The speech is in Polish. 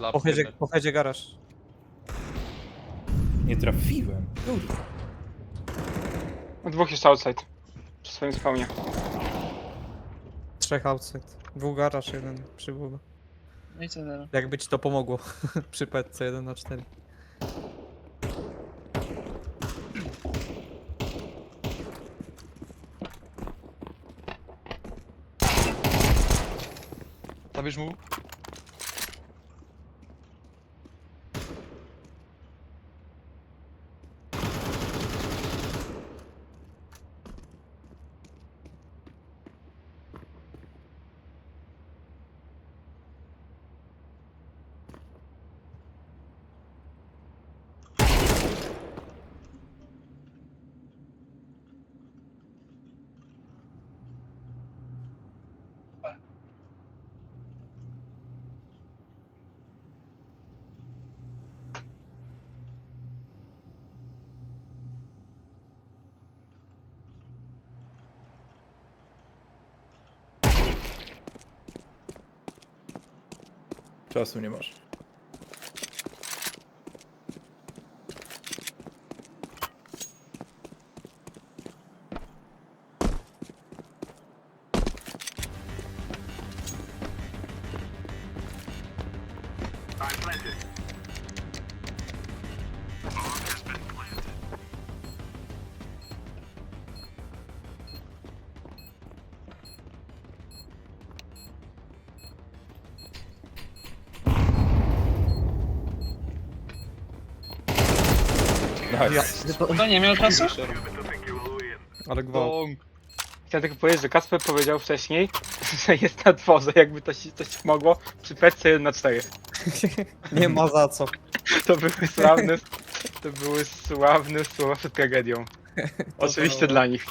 Dla Po headzie, psy. po headzie garaż. Nie trafiłem. Kurwa. Dwóch jeszcze outside. Przy swoim spawnie. Trzech outside. Dwóch garaż, jeden przy WB. No i co teraz? Jakby ci to pomogło przy petce 1 na 4. Zabierz mu. Czasu nie masz. Nice. To nie miał czasu? Ale gwałt. Chciałem tylko powiedzieć, że Kasper powiedział wcześniej, że jest na dworze, jakby to się coś mogło, przy petce 1 na 4. Nie ma za co. To były sławne, to były sławne słowa przed tragedią. Oczywiście dla nich.